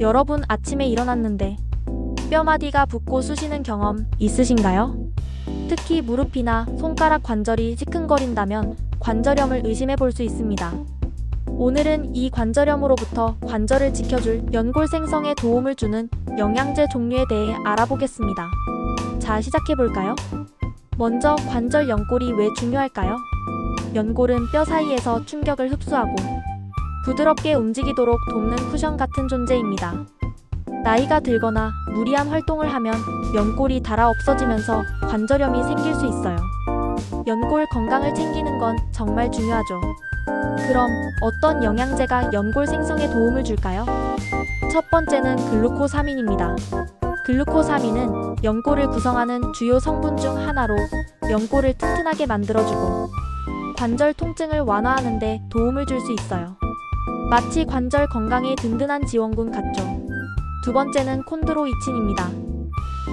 여러분 아침에 일어났는데 뼈마디가 붓고 쑤시는 경험 있으신가요? 특히 무릎이나 손가락 관절이 시큰거린다면 관절염을 의심해 볼 수 있습니다. 오늘은 이 관절염으로부터 관절을 지켜줄 연골 생성에 도움을 주는 영양제 종류에 대해 알아보겠습니다. 자, 시작해 볼까요? 먼저 관절 연골이 왜 중요할까요? 연골은 뼈 사이에서 충격을 흡수하고 부드럽게 움직이도록 돕는 쿠션 같은 존재입니다. 나이가 들거나 무리한 활동을 하면 연골이 닳아 없어지면서 관절염이 생길 수 있어요. 연골 건강을 챙기는 건 정말 중요하죠. 그럼 어떤 영양제가 연골 생성에 도움을 줄까요? 첫 번째는 글루코사민입니다. 글루코사민은 연골을 구성하는 주요 성분 중 하나로 연골을 튼튼하게 만들어주고 관절 통증을 완화하는 데 도움을 줄 수 있어요. 마치 관절 건강에 든든한 지원군 같죠. 두 번째는 콘드로이친입니다.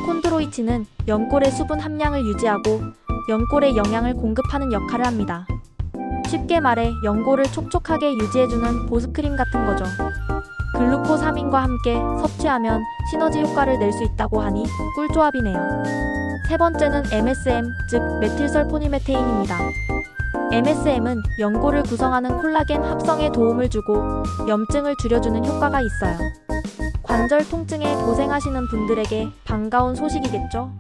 콘드로이친은 연골의 수분 함량을 유지하고 연골에 영양을 공급하는 역할을 합니다. 쉽게 말해 연골을 촉촉하게 유지해주는 보습크림 같은 거죠. 글루코사민과 함께 섭취하면 시너지 효과를 낼 수 있다고 하니 꿀조합이네요. 세 번째는 MSM, 즉 메틸설포니메테인입니다. MSM은 연골을 구성하는 콜라겐 합성에 도움을 주고 염증을 줄여주는 효과가 있어요. 관절 통증에 고생하시는 분들에게 반가운 소식이겠죠?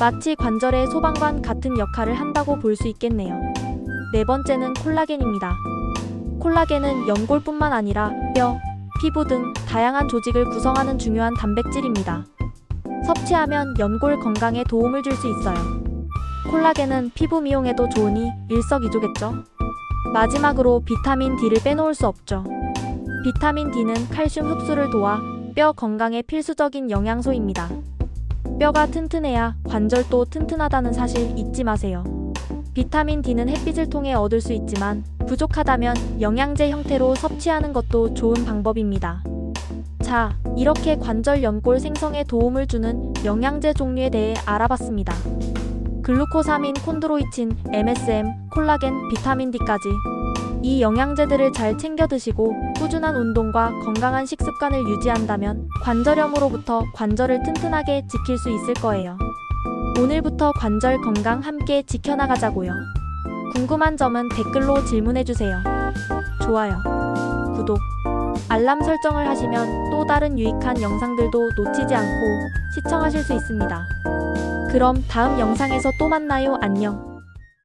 마치 관절의 소방관 같은 역할을 한다고 볼 수 있겠네요. 네 번째는 콜라겐입니다. 콜라겐은 연골뿐만 아니라 뼈, 피부 등 다양한 조직을 구성하는 중요한 단백질입니다. 섭취하면 연골 건강에 도움을 줄 수 있어요. 콜라겐은 피부 미용에도 좋으니 일석이조겠죠. 마지막으로 비타민 D를 빼놓을 수 없죠. 비타민 D는 칼슘 흡수를 도와 뼈 건강에 필수적인 영양소입니다. 뼈가 튼튼해야 관절도 튼튼하다는 사실 잊지 마세요. 비타민 D는 햇빛을 통해 얻을 수 있지만 부족하다면 영양제 형태로 섭취하는 것도 좋은 방법입니다. 자, 이렇게 관절 연골 생성에 도움을 주는 영양제 종류에 대해 알아봤습니다. 글루코사민, 콘드로이친, MSM, 콜라겐, 비타민 D까지 이 영양제들을 잘 챙겨 드시고 꾸준한 운동과 건강한 식습관을 유지한다면 관절염으로부터 관절을 튼튼하게 지킬 수 있을 거예요. 오늘부터 관절 건강 함께 지켜나가자고요. 궁금한 점은 댓글로 질문해주세요. 좋아요, 구독, 알람 설정을 하시면 또 다른 유익한 영상들도 놓치지 않고 시청하실 수 있습니다. 그럼 다음 영상에서 또 만나요. 안녕.